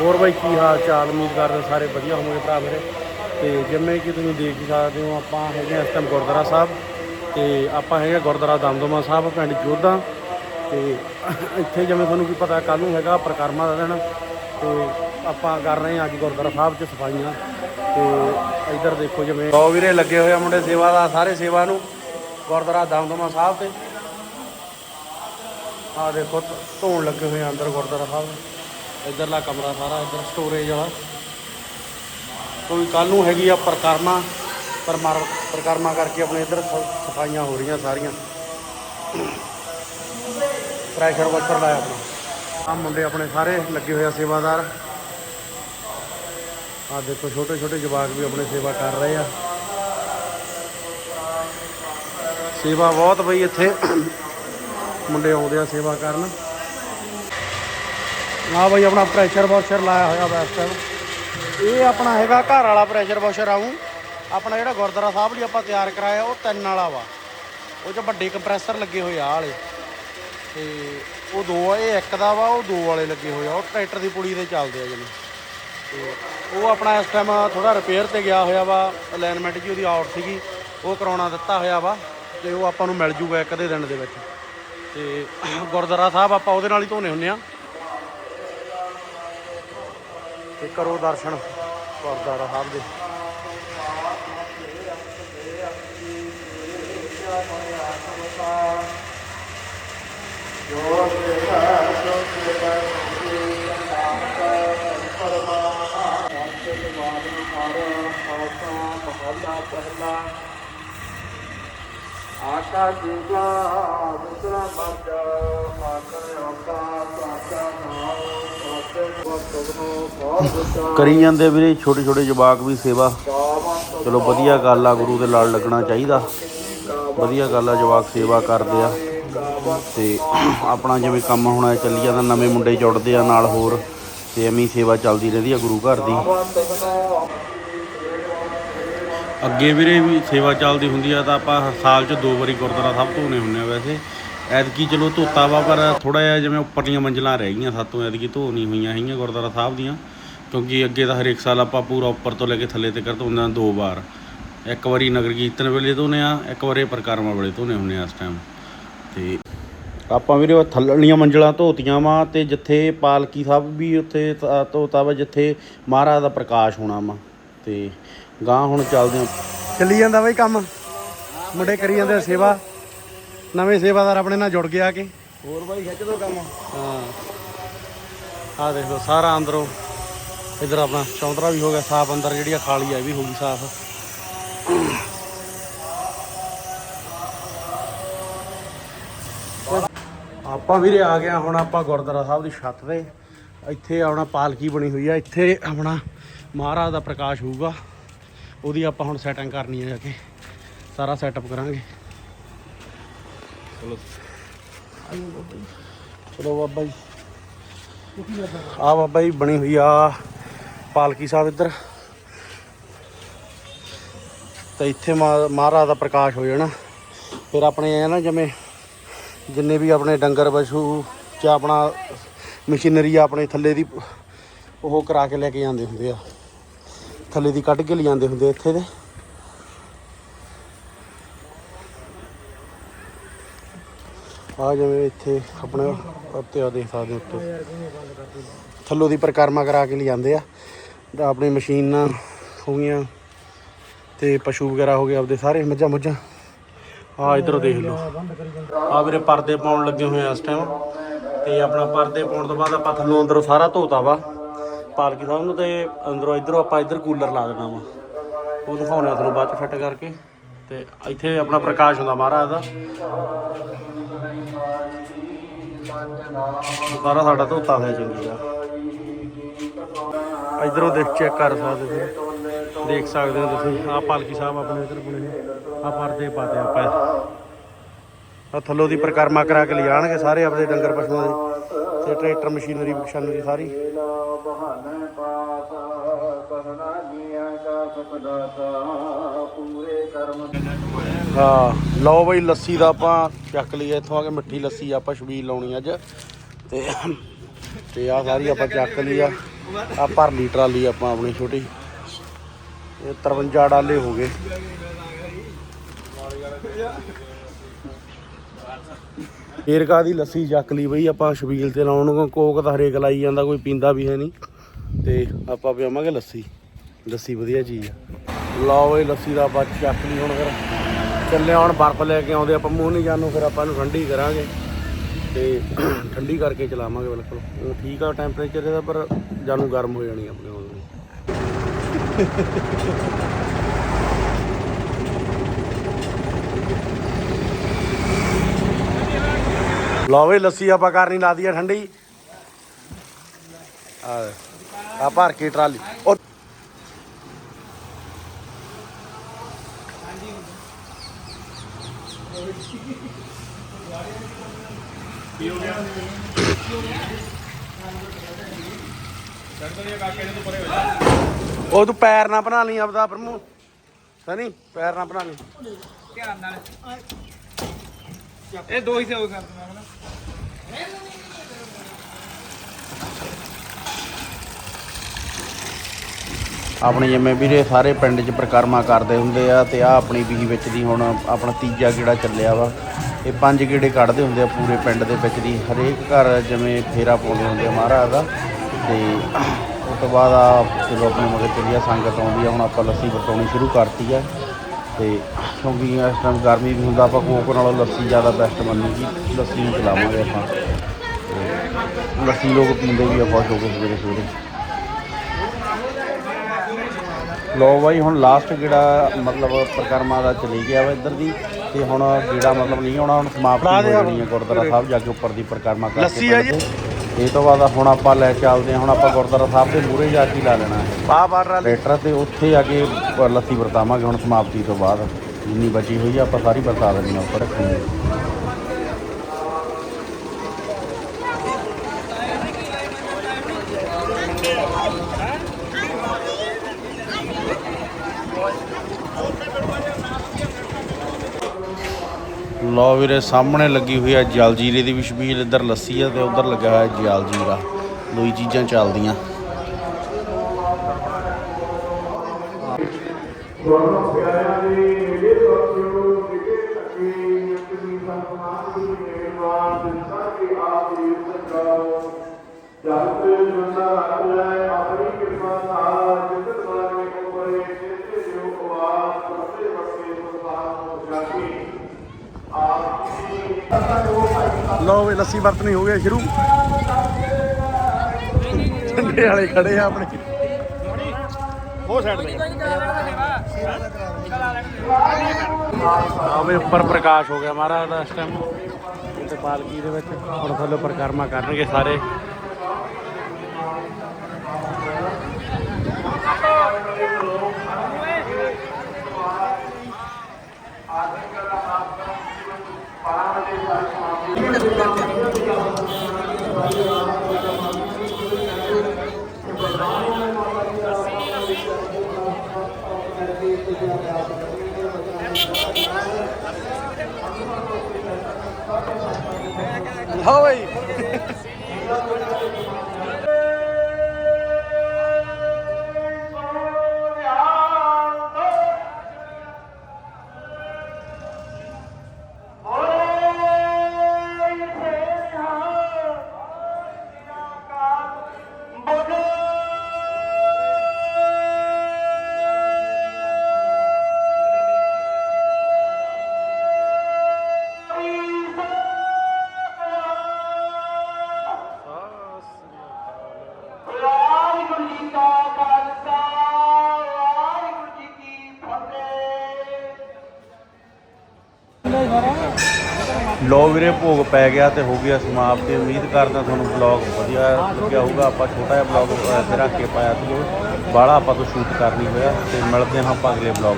ਹੋਰ ਬਾਈ ਕੀ ਹਾਲ ਚਾਲ? ਉਮੀਦ ਕਰਦੇ ਸਾਰੇ ਵਧੀਆ ਹੋਵੋਗੇ ਭਰਾ ਮੇਰੇ। ਤੇ ਜਿਵੇਂ ਕਿ ਤੁਸੀਂ ਦੇਖ ਹੀ ਸਕਦੇ ਹੋ, ਆਪਾਂ ਹੈਗੇ ਹਾਂ ਇਸ ਟਾਈਮ ਗੁਰਦੁਆਰਾ ਸਾਹਿਬ ਤੇ ਆਪਾਂ ਹੈਗੇ ਗੁਰਦੁਆਰਾ ਦਮਦਮਾ ਸਾਹਿਬ, ਪਿੰਡ ਜੋਧਾ। ਤੇ ਇੱਥੇ ਜਿਵੇਂ ਤੁਹਾਨੂੰ ਕੀ ਪਤਾ ਕੱਲ ਨੂੰ ਹੈਗਾ ਪ੍ਰਕਰਮਾ ਦਾ ਦਿਨ ਤੇ ਆਪਾਂ ਕਰ ਰਹੇ ਹਾਂ ਅੱਜ ਗੁਰਦੁਆਰਾ ਸਾਹਿਬ 'ਚ ਸਫਾਈਆਂ। ਤੇ ਇੱਧਰ ਦੇਖੋ ਜਿਵੇਂ ਦੋ ਵੀਰੇ ਲੱਗੇ ਹੋਏ ਆ ਮੁੰਡੇ ਸੇਵਾ ਦਾ, ਸਾਰੇ ਸੇਵਾ ਨੂੰ ਗੁਰਦੁਆਰਾ ਦਮਦਮਾ ਸਾਹਿਬ ਤੇ। ਆ ਦੇਖੋ ਧੋ- ਧੋਣ ਲੱਗੇ ਹੋਏ ਆ ਅੰਦਰ ਗੁਰਦੁਆਰਾ ਸਾਹਿਬ। ਇਧਰਲਾ ਕਮਰਾ ਸਾਰਾ, ਇਧਰ ਸਟੋਰੇਜ ਵਾਲਾ। ਕੋਈ ਕੱਲ ਨੂੰ ਹੈਗੀ ਆ ਪ੍ਰਕਰਮਾ, ਪਰਮਾਰ, ਪ੍ਰਕਰਮਾ ਕਰਕੇ ਆਪਣੇ ਇਧਰ ਸਫਾਈਆਂ ਹੋ ਰਹੀਆਂ ਸਾਰੀਆਂ। ਪ੍ਰੈਸ਼ਰ ਵਾਸ਼ਰ ਲਾਇਆ ਆਪਣਾ। ਆ ਮੁੰਡੇ ਆਪਣੇ ਸਾਰੇ ਲੱਗੇ ਹੋਏ ਆ ਸੇਵਾਦਾਰ। ਆ ਦੇਖੋ ਛੋਟੇ ਛੋਟੇ ਜਵਾਕ ਵੀ ਆਪਣੇ ਸੇਵਾ ਕਰ ਰਹੇ ਆ। ਸੇਵਾ ਬਹੁਤ ਬਈ ਇੱਥੇ। ਮੁੰਡੇ ਆਉਂਦੇ ਆ ਸੇਵਾ ਕਰਨ। ਆ ਬਾਈ, ਆਪਣਾ ਪ੍ਰੈਸ਼ਰ ਵਾਸ਼ਰ ਲਾਇਆ ਹੋਇਆ ਵਾ ਇਸ ਟਾਈਮ ਇਹ ਆਪਣਾ ਹੈਗਾ ਘਰ ਵਾਲਾ ਪ੍ਰੈਸ਼ਰ ਵਾਸ਼ਰ ਆਉਂ ਆਪਣਾ ਜਿਹੜਾ ਗੁਰਦੁਆਰਾ ਸਾਹਿਬ ਲਈ ਆਪਾਂ ਤਿਆਰ ਕਰਾਇਆ, ਉਹ ਤਿੰਨ ਵਾਲਾ ਵਾ। ਉਹ 'ਚ ਵੱਡੇ ਕੰਪਰੈਸਰ ਲੱਗੇ ਹੋਏ ਆ ਵਾਲੇ ਤੇ ਉਹ ਦੋ ਆ, ਇਹ ਇੱਕ ਦਾ ਵਾ, ਉਹ ਦੋ ਵਾਲੇ ਲੱਗੇ ਹੋਏ ਆ। ਉਹ ਟਰੈਕਟਰ ਦੀ ਪੁੜੀ ਦੇ ਚੱਲਦੇ ਆ ਜਿਵੇਂ ਤੇ ਉਹ ਆਪਣਾ ਇਸ ਟਾਈਮ ਥੋੜਾ ਰਿਪੇਅਰ ਤੇ ਗਿਆ ਹੋਇਆ ਵਾ ਅਲਾਈਨਮੈਂਟ ਜੀ ਉਹਦੀ ਆਊਟ ਸੀਗੀ। ਉਹ ਕਰਾਉਣਾ ਦਿੱਤਾ ਹੋਇਆ ਵਾ, ਤੇ ਉਹ ਆਪਾਂ ਨੂੰ ਮਿਲ ਜੂਗਾ ਇੱਕ ਅੱਧੇ ਦਿਨ ਦੇ ਵਿੱਚ। ਤੇ ਗੁਰਦੁਆਰਾ ਸਾਹਿਬ ਆਪਾਂ ਉਹਦੇ ਨਾਲ ਹੀ ਧੋਨੇ ਹੁੰਨੇ ਆ। ਤੇ ਕਰੋ ਦਰਸ਼ਨ ਗੁਰਦੁਆਰਾ ਸਾਹਿਬ ਦੇ ਆਕਾ ਜੀਵਾ ਦੁਸਰਾ ਮਰਜ ਆਕਾ ਆਕਾ ਆਕਾ ਨਾਮ ਕਰੀ ਜਾਂਦੇ ਵੀਰੇ ਛੋਟੇ ਛੋਟੇ ਜਵਾਕ ਵੀ ਸੇਵਾ। ਚਲੋ ਵਧੀਆ ਗੱਲ ਆ ਗੁਰੂ ਦੇ ਲੜ ਲੱਗਣਾ ਚਾਹੀਦਾ। ਵਧੀਆ ਗੱਲ ਆ ਜਵਾਕ ਸੇਵਾ ਕਰਦੇ ਆ। ਤੇ ਆਪਣਾ ਜਿਵੇਂ ਕੰਮ ਹੋਣਾ ਚੱਲੀ ਜਾਂਦਾ ਨਵੇਂ ਮੁੰਡੇ ਜੁੜਦੇ ਆ ਨਾਲ ਹੋਰ। ਤੇ ਐਵੇਂ ਸੇਵਾ ਚੱਲਦੀ ਰਹਿੰਦੀ ਆ ਗੁਰੂ ਘਰ ਦੀ। ਅੱਗੇ ਵੀਰੇ ਵੀ ਸੇਵਾ ਚੱਲਦੀ ਹੁੰਦੀ ਆ ਤਾਂ ਆਪਾਂ ਸਾਲ 'ਚ ਦੋ ਵਾਰੀ ਗੁਰਦੁਆਰਾ ਸਾਹਿਬ ਧੋਣੇ ਹੁੰਨੇ ਆ ਵੈਸੇ। ਐਤਕੀ ਚਲੋ ਧੋਤਾ ਵਾ, ਪਰ ਥੋੜਾ ਜਿਹਾ ਜਿਵੇਂ ਉੱਪਰਲੀਆਂ ਮੰਜ਼ਲਾਂ ਰਹਿ ਗਈਆਂ ਸਾਤੋਂ ਐਤਕੀ ਧੋ ਨਹੀਂ ਹੋਈਆਂ ਹੈਗੀਆਂ ਗੁਰਦੁਆਰਾ ਸਾਹਿਬ ਦੀਆਂ। ਕਿਉਂਕਿ ਅੱਗੇ ਤਾਂ ਹਰੇਕ ਸਾਲ ਆਪਾਂ ਪੂਰਾ ਉੱਪਰ ਤੋਂ ਲੈ ਕੇ ਥੱਲੇ ਤੱਕ ਧੋਂਦੇ ਹਾਂ ਦੋ ਵਾਰ। ਇੱਕ ਵਾਰੀ ਨਗਰ ਕੀਰਤਨ ਵੇਲੇ ਧੋਨੇ ਆ, ਇੱਕ ਵਾਰੀ ਪ੍ਰਕਾਰਮਾ ਵੇਲੇ ਧੋਨੇ ਹੁੰਨੇ ਆ ਇਸ ਟਾਈਮ ਤੇ ਆਪਾਂ ਵੀਰੇ ਉਹ ਥੱਲੜੀਆਂ ਮੰਜ਼ਲਾਂ ਧੋਤੀਆਂ ਵਾ ਤੇ ਜਿੱਥੇ ਪਾਲਕੀ ਸਾਹਿਬ ਵੀ ਉੱਥੇ ਧੋਤਾ ਵਾ, ਜਿੱਥੇ ਮਹਾਰਾਜ ਦਾ ਪ੍ਰਕਾਸ਼ ਹੋਣਾ ਵਾ। ਤੇ ਗਾਂ ਹੁਣ ਚੱਲਦੇ ਆ। ਚੱਲੀ ਜਾਂਦਾ ਬਈ ਕੰਮ। ਮੁੰਡੇ ਕਰੀ ਜਾਂਦੇ ਆ ਸੇਵਾ। ਨਵੇਂ ਸੇਵਾਦਾਰ ਆਪਣੇ ਨਾਲ ਜੁੜ ਗਿਆ ਕਿ। ਹੋਰ ਬਾਈ ਖਿੱਚ ਦੋ ਕੰਮ। ਹਾਂ। ਆ ਦੇਖੋ ਸਾਰਾ ਅੰਦਰੋਂ ਇਧਰ ਆਪਣਾ ਚੌਂਤਰਾ ਵੀ ਹੋ ਗਿਆ ਸਾਫ਼ ਅੰਦਰ ਜਿਹੜੀ ਆ ਖਾਲੀ ਆ ਇਹ ਵੀ ਹੋ ਗਈ ਸਾਫ਼। ਆਪਾਂ ਵੀਰੇ ਆ ਗਿਆ ਹੁਣ ਆਪਾਂ ਗੁਰਦੁਆਰਾ ਸਾਹਿਬ ਦੀ ਛੱਤ ਤੇ। ਇੱਥੇ ਆਪਣਾ ਪਾਲਕੀ ਬਣੀ ਹੋਈ ਆ ਇੱਥੇ ਆਪਣਾ ਮਹਾਰਾਜ ਦਾ ਪ੍ਰਕਾਸ਼ ਹੋਊਗਾ। ਉਹਦੀ ਆਪਾਂ ਹੁਣ ਸੈਟਿੰਗ ਕਰਨੀ ਹੈ ਜਾ ਕੇ। ਸਾਰਾ ਸੈਟਅਪ ਕਰਾਂਗੇ। ਚਲੋ। ਚਲੋ ਬਾਬਾ ਜੀ। ਆ ਬਾਬਾ ਜੀ ਬਣੀ ਹੋਈ ਆ ਪਾਲਕੀ ਸਾਹਿਬ ਇੱਧਰ। ਤੇ ਇੱਥੇ ਮਹਾ- ਮਹਾਰਾਜ ਦਾ ਪ੍ਰਕਾਸ਼ ਹੋ ਜਾਣਾ। ਫਿਰ ਆਪਣੇ ਆ ਨਾ ਜਿਵੇਂ ਜਿੰਨੇ ਵੀ ਆਪਣੇ ਡੰਗਰ ਪਸ਼ੂ ਚ ਆਪਣਾ ਮਸ਼ੀਨਰੀ ਆ ਆਪਣੇ ਥੱਲੇ ਦੀ ਉਹ ਕਰਾ ਕੇ ਲੈ ਕੇ ਜਾਂਦੇ ਹੁੰਦੇ ਆ। ਥੱਲੇ ਦੀ ਕੱਢ ਕੇ ਲਿਆਂਦੇ ਹੁੰਦੇ ਇੱਥੇ ਦੇ। ਆ ਜਿਵੇਂ ਇੱਥੇ ਆਪਣੇ ਉੱਤੇ ਆ ਦੇਖ ਸਕਦੇ ਉੱਤੇ। ਥੱਲੋਂ ਦੀ ਪ੍ਰਕਰਮਾ ਕਰਾ ਕੇ ਲਿਆਂਦੇ ਆ। ਆਪਣੀ ਮਸ਼ੀਨਾਂ ਹੋ ਗਈਆਂ ਤੇ ਪਸ਼ੂ ਵਗੈਰਾ ਹੋ ਗਏ ਆਪਦੇ ਸਾਰੇ ਮੱਝਾਂ ਮੁੱਝਾਂ। ਆ ਇਧਰੋਂ ਦੇਖ ਲਓ। ਆ ਵੀਰੇ ਪਰਦੇ ਪਾਉਣ ਲੱਗੇ ਹੋਏ ਆ ਇਸ ਟਾਈਮ ਤੇ ਆਪਣਾ ਪਰਦੇ ਪਾਉਣ ਤੋਂ ਬਾਅਦ ਆਪਾਂ ਥੱਲੋਂ ਅੰਦਰੋਂ ਸਾਰਾ ਧੋਤਾ ਵਾ। ਪਾਲਕੀ ਸਾਹਿਬ ਨੂੰ ਤੇ ਅੰਦਰੋਂ ਇਧਰੋਂ ਆਪਾਂ ਇਧਰ ਕੂਲਰ ਲਾ ਦੇਣਾ ਵਾ। ਉਹ ਦਿਖਾਉਣੇ ਤੁਹਾਨੂੰ ਬਾਅਦ ਚ ਫਿੱਟ ਕਰਕੇ। ਤੇ ਇੱਥੇ ਆਪਣਾ ਪ੍ਰਕਾਸ਼ ਹੁੰਦਾ ਮਹਾਰਾਜ ਦਾ। ਸਾਰਾ ਸਾਡਾ ਧੋਤਾ ਹੋਇਆ ਚੰਗੀ ਆ ਇਧਰੋਂ ਦੇਖ ਚੈੱਕ ਕਰ ਸਕਦੇ ਹੋ ਦੇਖ ਸਕਦੇ ਹੋ ਤੁਸੀਂ। ਆ ਪਾਲਕੀ ਸਾਹਿਬ ਆਪਣੇ ਇਧਰ ਬਣੇ ਆ ਪਰਦੇ ਪਾਤੇ ਆਪਾਂ। ਆ ਥੱਲੋਂ ਦੀ ਪ੍ਰਕਰਮਾ ਕਰਾ ਕੇ ਲਿਜਾਣਗੇ ਸਾਰੇ ਆਪਣੇ ਡੰਗਰ ਪਸ਼ੂਆਂ ਦੇ। ਤੇ ਟਰੈਕਟਰ ਮਸ਼ੀਨਰੀ ਮਸ਼ੀਨਰੀ ਸਾਰੀ। ਬਹਾਨੇ ਪਾਸ ਕਹਿਣਾ ਜੀਆਂ ਦਾ ਸੁਖਦਾਤਾ ਪੂਰੇ ਕਰਮ ਹਾਂ, ਲਓ ਬਈ ਲੱਸੀ ਦਾ ਆਪਾਂ ਚੱਕ ਲਈ ਇੱਥੋਂ ਆ ਕੇ ਮਿੱਠੀ ਲੱਸੀ ਆਪਾਂ ਛਬੀਲ ਲਾਉਣੀ ਅੱਜ। ਤੇ ਤੇ ਆ ਸਾਰੀ ਆਪਾਂ ਚੱਕ ਲਈ ਆ। ਆ ਭਰ ਲਈ ਟਰਾਲੀ ਆਪਾਂ ਆਪਣੀ ਛੋਟੀ। ਇਹ 53 ਡਾਲੇ ਹੋ ਗਏ। ਏਰਕਾ ਦੀ ਲੱਸੀ ਚੱਕ ਲਈ ਬਈ, ਆਪਾਂ ਛਬੀਲ ਤੇ ਲਾਉਣ ਨੂੰ ਕੋਕ ਤਾਂ ਹਰੇਕ ਲਾਈ ਜਾਂਦਾ, ਕੋਈ ਪੀਂਦਾ ਵੀ ਹੈ ਨਹੀਂ। ਤੇ ਆਪਾਂ ਪਿਆਵਾਂਗੇ ਲੱਸੀ। ਲੱਸੀ ਵਧੀਆ ਚੀਜ਼ ਆ। ਲਓ ਇਹ ਲੱਸੀ ਦਾ ਆਪਾਂ ਚੱਕ ਲਈ ਹੁਣ ਫਿਰ। ਚੱਲੇ ਹੁਣ ਬਰਫ਼ ਲੈ ਕੇ ਆਉਂਦੇ, ਆਪਾਂ ਮੂੰਹ ਨਹੀਂ ਜਾਣੂ, ਫਿਰ ਆਪਾਂ ਇਹਨੂੰ ਠੰਡੀ ਕਰਾਂਗੇ। ਤੇ ਠੰਡੀ ਕਰਕੇ ਚਲਾਵਾਂਗੇ ਬਿਲਕੁਲ। ਉਹ ਠੀਕ ਆ ਟੈਂਪਰੇਚਰ ਇਹਦਾ, ਪਰ ਜਾਨੂ ਗਰਮ ਹੋ ਜਾਣੀ ਆਪਣੇ ਹੁਣ ਲਓ ਵੀ, ਲੱਸੀ ਆਪਾਂ ਕਰਨੀ ਲਾਦੀ ਆ ਠੰਡੀ। ਆ ਭਰ ਕੇ ਟਰਾਲੀ। ਉਹ ਉਹ ਤੂੰ ਪੈਰ ਨਾ ਬਣਾ ਲਈ ਆਪਦਾ ਪ੍ਰਮੋ ਸਨੀ, ਪੈਰ ਨਾ ਬਣਾ ਲਈ। ਧਿਆਨ ਨਾਲ। ਇਹ ਦੋ ਹੀ ਸੇ ਹੋ ਕਰਦਾ ਮੈਂ ਆਪਣੇ ਜਿਵੇਂ ਵੀਰੇ ਸਾਰੇ ਪਿੰਡ 'ਚ ਪ੍ਰਕਰਮਾ ਕਰਦੇ ਹੁੰਦੇ ਆ ਤੇ ਆ ਆਪਣੀ ਬੀਹੀ ਵਿੱਚ ਦੀ ਹੁਣ ਆਪਣਾ ਤੀਜਾ ਗੇੜਾ ਚੱਲਿਆ ਵਾ। ਇਹ ਪੰਜ ਗੇੜੇ ਕੱਢਦੇ ਹੁੰਦੇ ਆ ਪੂਰੇ ਪਿੰਡ ਦੇ ਵਿੱਚ ਦੀ। ਹਰੇਕ ਘਰ ਜਿਵੇਂ ਫੇਰਾ ਪਾਉਂਦੇ ਹੁੰਦੇ ਆ ਮਹਾਰਾਜ ਦਾ। ਤੇ ਉਸ ਤੋਂ ਬਾਅਦ ਆ ਜਦੋਂ ਆਪਣੇ ਮਗਰ ਚੱਲਿਆ ਸੰਗਤ ਆਉਂਦੀ ਆ, ਹੁਣ ਆਪਾਂ ਲੱਸੀ ਵਰਤਾਉਣੀ ਸ਼ੁਰੂ ਕਰਤੀ ਆ। ਤੇ ਕਿਉਂਕਿ ਇਸ ਟਾਈਮ ਗਰਮੀ ਵੀ ਹੁੰਦਾ ਆਪਾਂ ਕੋਕ ਨਾਲੋਂ ਲੱਸੀ ਜ਼ਿਆਦਾ ਬੈਸਟ ਮੰਨੂਗੀ ਲੱਸੀ ਨੂੰ ਚਲਾਵਾਂਗੇ ਆਪਾਂ। ਲੱਸੀ ਲੋਕ ਪੀਂਦੇ ਵੀ ਆ ਖੁਸ਼ ਹੋ ਕੇ ਸਵੇਰੇ ਸਵੇਰੇ। ਲੋ ਬਾਈ ਹੁਣ ਲਾਸਟ ਜਿਹੜਾ ਮਤਲਬ ਪ੍ਰਕਰਮਾ ਦਾ ਚਲੀ ਗਿਆ ਵਾ ਇੱਧਰ ਦੀ ਤੇ ਹੁਣ ਜਿਹੜਾ ਮਤਲਬ ਨਹੀਂ ਆਉਣਾ ਹੁਣ ਸਮਾਪਤੀ ਹੋ ਜਾਣੀ ਹੈ ਗੁਰਦੁਆਰਾ ਸਾਹਿਬ ਜਾ ਕੇ ਉੱਪਰ ਦੀ ਪ੍ਰਕਰਮਾ ਕਰਕੇ ਲੱਸੀ ਆ ਜੀ। ਇਹ ਤੋਂ ਬਾਅਦ ਹੁਣ ਆਪਾਂ ਲੈ ਚੱਲਦੇ ਹਾਂ ਹੁਣ ਆਪਾਂ ਗੁਰਦੁਆਰਾ ਸਾਹਿਬ ਦੇ ਮੂਹਰੇ ਜਾ ਕੇ ਲਾ ਲੈਣਾ ਹੈ ਪਾ ਪਾ ਟਰਾਲੀ ਲੈਟਰ ਤੇ ਉੱਥੇ ਜਾ ਕੇ ਲੱਸੀ ਵਰਤਾਵਾਂਗੇ ਹੁਣ ਸਮਾਪਤੀ ਤੋਂ ਬਾਅਦ। ਜਿੰਨੀ ਬਚੀ ਹੋਈ ਆ ਆਪਾਂ ਸਾਰੀ ਵਰਤਾ ਦੇਣੀ ਆ ਉੱਪਰ ਰੱਖਣੀ ਲਓ ਵੀਰੇ, ਸਾਹਮਣੇ ਲੱਗੀ ਹੋਈ ਆ ਜਲ ਜੀਰੇ ਦੀ ਵੀ ਛਬੀਲ ਇੱਧਰ ਲੱਸੀ ਆ ਤੇ ਉੱਧਰ ਲੱਗਾ ਹੋਇਆ ਜਲ ਜੀਰਾ ਦੋਈ ਚੀਜ਼ਾਂ ਚੱਲਦੀਆਂ। ਦੋਨੋਂ ਪਿਆਰਿਆਂ ਦੇ ਮੇਰੇ ਸਤਿਓ ਮੇਰੇ ਸੱਚੇ ਨਿਤ ਦੀ ਸੰਮਾਨ ਦੀ ਮਿਹਰਬਾਨ ਦਿਨਸਾ ਕੇ ਆਪ ਜੀ ਸਜਾਓ ਜਲ ਤੇ ਜੁਨਾ ਲੈ ਆਪਣੀ ਕਿਰਪਾ ਨਾਲ ਜਿਤ ਮਾਰੇ ਕੋ ਬਰੇ ਚੇਤੇ ਜੋ ਆਵਾਜ਼ ਪਰਤੇ ਵਰਤੇ ਸੰਸਾਰ ਨੂੰ ਜਾਗੀ ਆਪ ਜੀ ਲਓ ਵੀ ਲੱਸੀ ਵਰਤਣੀ ਹੋ ਗਿਆ ਸ਼ੁਰੂ। ਝੰਡੇ ਵਾਲੇ ਖੜੇ ਆ ਆਪਣੇ। ਉਹ ਸਾਈਡ ਤੇ। ਆਵੇ ਉੱਪਰ ਪ੍ਰਕਾਸ਼ ਹੋ ਗਿਆ ਮਹਾਰਾਜ ਦਾ ਇਸ ਟਾਈਮ ਤੇ ਪਾਲਕੀ ਦੇ ਵਿੱਚ ਹੁਣ ਥੱਲੇ ਪ੍ਰਕਰਮਾ ਕਰਨਗੇ ਸਾਰੇ। ਲਓ ਬਈ ਲੋ ਵੀਰੇ, ਭੋਗ ਪੈ ਗਿਆ ਤੇ ਹੋ ਗਿਆ ਸਮਾਪਤੀ। ਉਮੀਦ ਕਰਦਾ ਤੁਹਾਨੂੰ ਬਲੌਗ ਵਧੀਆ ਲੱਗਿਆ ਹੋਊਗਾ। ਆਪਾਂ ਛੋਟਾ ਜਿਹਾ ਬਲੌਗ ਇੱਥੇ ਰੱਖ ਕੇ ਪਾਇਆ ਸੀ ਬਾਹਲਾ ਆਪਾਂ ਤੋਂ ਸ਼ੂਟ ਕਰ ਨਹੀਂ ਹੋਇਆ ਤੇ ਮਿਲਦੇ ਹਾਂ ਆਪਾਂ ਅਗਲੇ ਬਲੌਗ